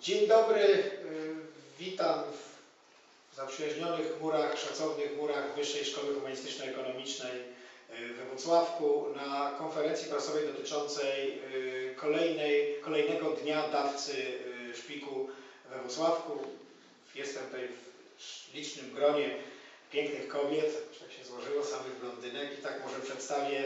Dzień dobry, y, witam w zaprzyjaźnionych murach, szacownych murach Wyższej Szkoły Humanistyczno-Ekonomicznej y, we Wrocławku na konferencji prasowej dotyczącej y, kolejnej, kolejnego dnia dawcy szpiku we Wrocławku. Jestem tutaj w licznym gronie pięknych kobiet, tak się złożyło, samych blondynek i tak może przedstawię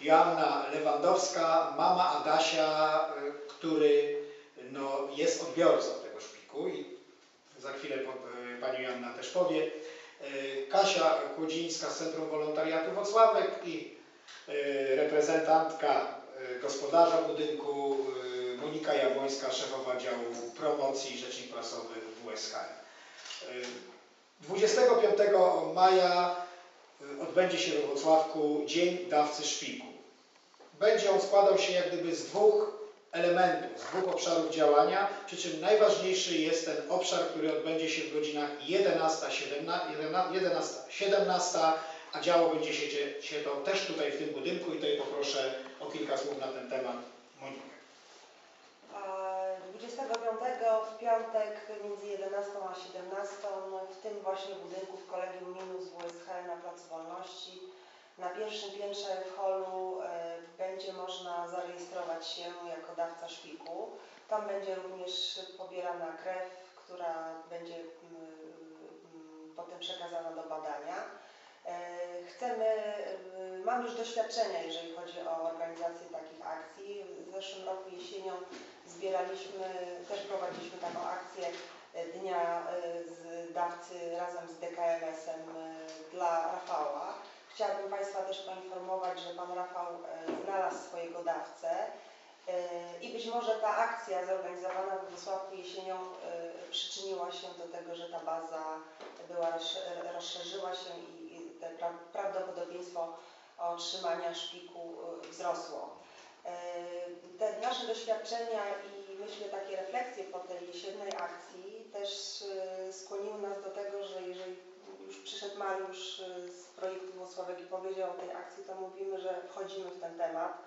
Joanna Lewandowska, mama Adasia, który no, jest odbiorcą tego szpiku i za chwilę y, pani Joanna też powie. Y, Kasia Kłodzińska z Centrum Wolontariatu Wocławek i y, reprezentantka gospodarza budynku Monika Jabłońska, szefowa działu promocji, rzecznik prasowy WSHM. Y, 25 maja odbędzie się we Wrocławku Dzień Dawcy Szpiku. Będzie on składał się jak gdyby z dwóch elementów, z dwóch obszarów działania, przy czym najważniejszy jest ten obszar, który odbędzie się w godzinach 11, 11, 17, a działo będzie się, się to też tutaj w tym budynku i tutaj poproszę o kilka słów na ten temat Monikę. A 25 w piątek między 11 a 17 w tym właśnie budynku w Kolegium Minus WSH na Placu Wolności na pierwszym piętrze w holu e, będzie można zarejestrować się jako dawca szpiku. Tam będzie również pobierana krew, która będzie mm, mm, potem przekazana do badania. E, Chcemy, e, mamy już doświadczenia, jeżeli chodzi o organizację takich akcji. W zeszłym roku jesienią zbieraliśmy, też prowadziliśmy taką akcję Dnia z dawcy razem z DKMS-em dla Rafała. Chciałabym Państwa też poinformować, że Pan Rafał e, znalazł swojego dawcę e, i być może ta akcja zorganizowana we Wrocławku jesienią e, przyczyniła się do tego, że ta baza była, rozsze- rozszerzyła się i te pra- prawdopodobieństwo otrzymania szpiku wzrosło. Te nasze doświadczenia i myślę takie refleksje po tej jesiennej akcji też skłoniły nas do tego, że jeżeli już przyszedł Mariusz e, z projektu Włosławek i powiedział o tej akcji, to mówimy, że wchodzimy w ten temat.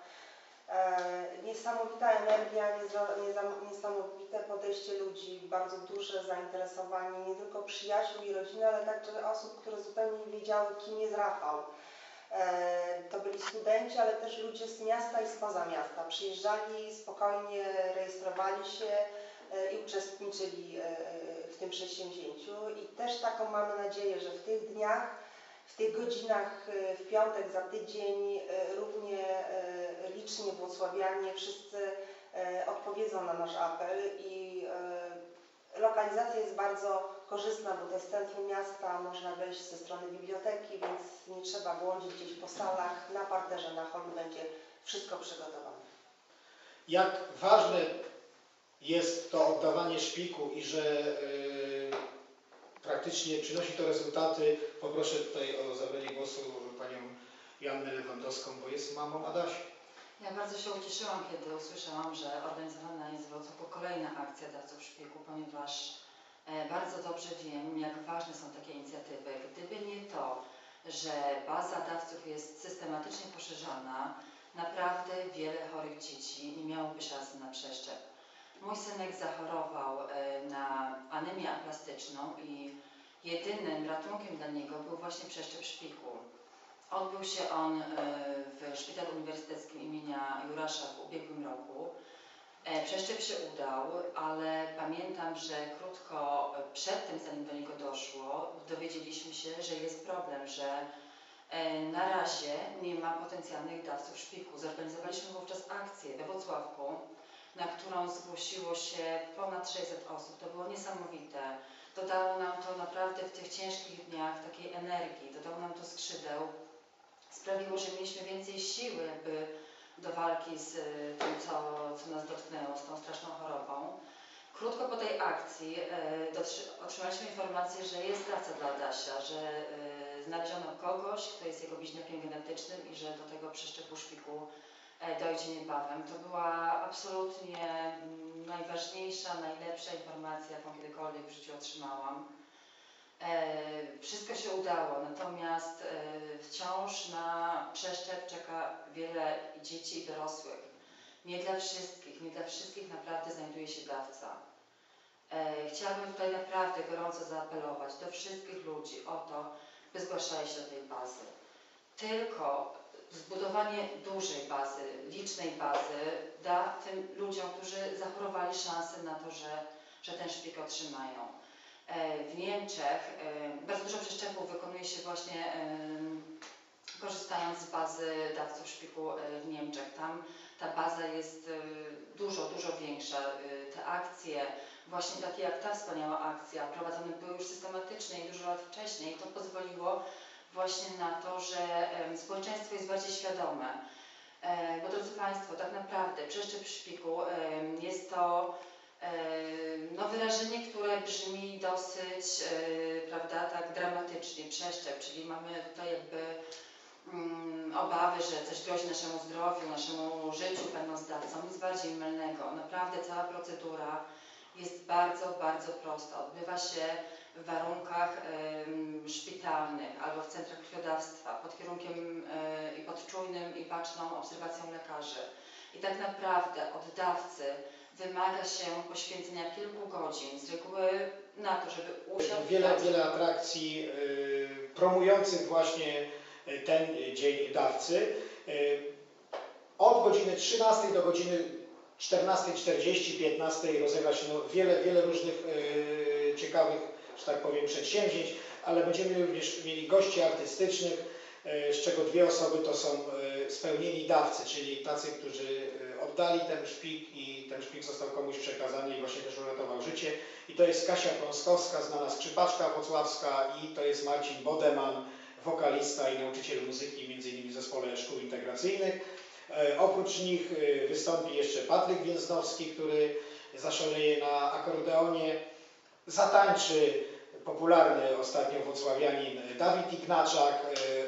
E, Niesamowita energia, niesamowite podejście ludzi, bardzo duże zainteresowanie nie tylko przyjaciół i rodziny, ale także osób, które zupełnie nie wiedziały, kim jest Rafał. E, To byli studenci, ale też ludzie z miasta i spoza miasta. Przyjeżdżali spokojnie, rejestrowali się e, i uczestniczyli w tym przedsięwzięciu. I też taką mamy nadzieję, że w tych dniach, w tych godzinach, e, w piątek za tydzień e, równie e, licznie włocławianie wszyscy odpowiedzą na nasz apel i lokalizacja jest bardzo korzystna, bo to jest centrum miasta, można wejść ze strony biblioteki, więc nie trzeba błądzić gdzieś po salach, na parterze, na holu będzie wszystko przygotowane. Jak ważne jest to oddawanie szpiku i że y, praktycznie przynosi to rezultaty. Poproszę tutaj o zabranie głosu panią Joannę Lewandowską, bo jest mamą Adasi. Ja bardzo się ucieszyłam, kiedy usłyszałam, że organizowana jest w Wrocławiu kolejna akcja dawców szpiku, ponieważ e, bardzo dobrze wiem, jak ważne są takie inicjatywy. Gdyby nie to, że baza dawców jest systematycznie poszerzana, naprawdę wiele chorych dzieci nie miałoby szansy na przeszczep. Mój synek zachorował e, na anemię aplastyczną i jedynym ratunkiem dla niego był właśnie przeszczep szpiku. Odbył się on e, w Szpitalu Uniwersyteckim imienia Jurasza w ubiegłym roku. E, Przeszczep się udał, ale pamiętam, że krótko przed tym, zanim do niego doszło, dowiedzieliśmy się, że jest problem, że na razie nie ma potencjalnych dawców szpiku. Zorganizowaliśmy wówczas akcję we Wrocławku, na którą zgłosiło się ponad 600 osób. To było niesamowite. Dodało nam to naprawdę w tych ciężkich dniach takiej energii, dodało nam to skrzydeł sprawiło, że mieliśmy więcej siły by do walki z y, tym, co, co nas dotknęło, z tą straszną chorobą. Krótko po tej akcji dotrzy- otrzymaliśmy informację, że jest praca dla Adasia, że e, znaleziono kogoś, kto jest jego bliźniakiem genetycznym i że do tego przeszczepu szpiku dojdzie niebawem. To była absolutnie mm, najważniejsza, najlepsza informacja, jaką kiedykolwiek w życiu otrzymałam. E, Wszystko się udało, natomiast e, wciąż na przeszczep czeka wiele dzieci i dorosłych. Nie dla wszystkich, nie dla wszystkich naprawdę znajduje się dawca. E, chciałabym tutaj naprawdę gorąco zaapelować do wszystkich ludzi o to, by zgłaszali się do tej bazy. Tylko zbudowanie dużej bazy, licznej bazy da tym ludziom, którzy zachorowali szansę na to, że, że ten szpik otrzymają. E, W Niemczech e, bardzo dużo przeszczepów wykonuje się właśnie korzystając z bazy dawców szpiku e, w Niemczech. Tam ta baza jest dużo, dużo większa. Te akcje, właśnie takie jak ta wspaniała akcja, prowadzone były już systematycznie i dużo lat wcześniej. To pozwoliło właśnie na to, że społeczeństwo jest bardziej świadome. E, Bo drodzy Państwo, tak naprawdę przeszczep szpiku jest to no, wyrażenie, które brzmi dosyć, e, prawda, tak dramatycznie, przeszczep, czyli mamy tutaj jakby mm, obawy, że coś grozi naszemu zdrowiu, naszemu życiu dawcą, nic bardziej mylnego. Naprawdę cała procedura jest bardzo, bardzo prosta. Odbywa się w warunkach szpitalnych albo w centrach krwiodawstwa pod kierunkiem e, i pod czujnym i baczną obserwacją lekarzy. I tak naprawdę od dawcy wymaga się poświęcenia kilku godzin, z reguły na to, żeby usiąść Wiele, wiele atrakcji y, promujących właśnie y, ten dzień dawcy. Od godziny 13 do godziny 14.40, 15 rozegra się no, wiele, wiele różnych ciekawych, że tak powiem, przedsięwzięć, ale będziemy również mieli gości artystycznych, y, z czego dwie osoby to są y, spełnieni dawcy, czyli tacy, którzy y, oddali ten szpik i ten szpik został komuś przekazany i właśnie też uratował życie. I to jest Kasia Pląskowska, znana skrzypaczka wrocławska i to jest Marcin Bodeman, wokalista i nauczyciel muzyki, innymi w zespole szkół integracyjnych. E, oprócz nich e, wystąpi jeszcze Patryk Więznowski, który zaszaleje na akordeonie. Zatańczy popularny ostatnio wrocławianin Dawid Ignaczak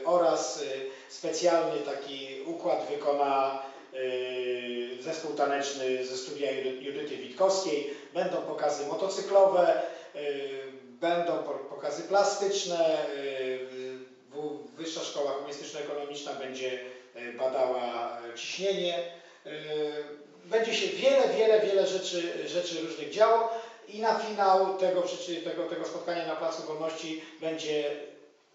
e, oraz e, specjalny taki układ wykona e, zespół taneczny ze studia Judy- Judyty Witkowskiej. Będą pokazy motocyklowe, będą po- pokazy plastyczne. Wyższa Szkoła Humanistyczno-Ekonomiczna będzie badała ciśnienie. Będzie się wiele, wiele, wiele rzeczy, rzeczy różnych działo i na finał tego, tego, tego spotkania na Placu Wolności będzie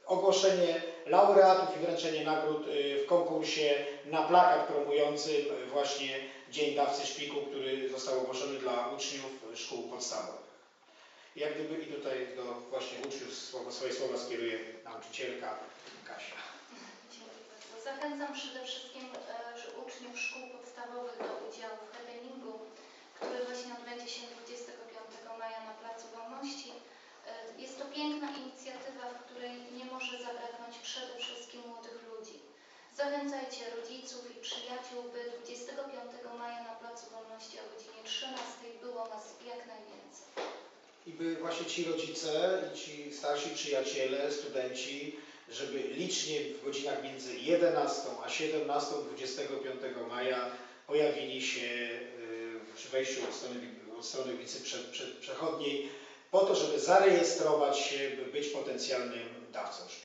ogłoszenie laureatów i wręczenie nagród y, w konkursie na plakat promujący y, właśnie Dzień Dawcy Szpiku, który został ogłoszony dla uczniów szkół podstawowych. Jak gdyby i tutaj do właśnie uczniów słowo, swoje słowa skieruje nauczycielka Kasia. Dziękuję. Zachęcam przede wszystkim e, że uczniów szkół podstawowych do udziału w happeningu, który właśnie odbędzie się 25 maja na Placu Wolności. E, Jest to piękna inicjatywa, w której nie może zabraknąć przede wszystkim młodych ludzi. Zachęcajcie rodziców i przyjaciół, by 25 maja na Placu Wolności o godzinie 13 było nas jak najwięcej. I by właśnie ci rodzice i ci starsi przyjaciele, studenci, żeby licznie w godzinach między 11 a 17 25 maja pojawili się y, przy wejściu od strony, od strony ulicy prze, prze, Przechodniej po to, żeby zarejestrować się, by być potencjalnym dawcą.